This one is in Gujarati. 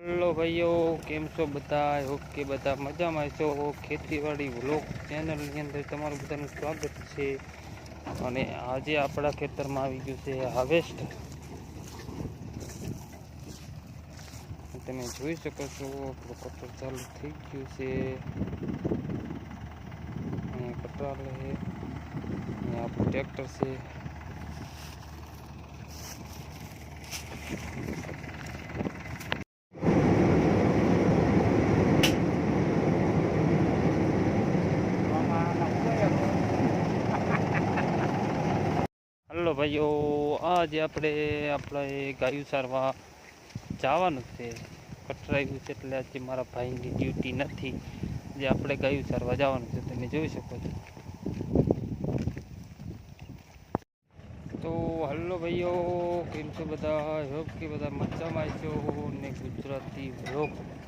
હેલો ભાઈઓ, કેમ છો બધા ઓકે બધા મજામાં છો? ખેતીવાડી વ્લોગ ચેનલની અંદર તમારું બધાનું સ્વાગત છે. અને આજે આપણા ખેતરમાં આવી ગયું છે હાર્વેસ્ટ તમે જોઈ શકો છો કટર ચાલુ થઈ ગયું છે. અહીંયા કટર આપણું ટ્રેક્ટર છે. હલો ભાઈઓ, આજે આપણે આપણે ગાયું સારવા જવાનું છે. કટરાયું છે એટલે આજે મારા ભાઈની ડ્યુટી નથી. જે આપણે ગાયું સારવા જવાનું છે. તમે જોઈ શકો છો. તો હલો ભાઈઓ, કેમ છો બધા? હોપ કે બધા મજામાં છો ને ગુજરાતી વ્લોગમાં.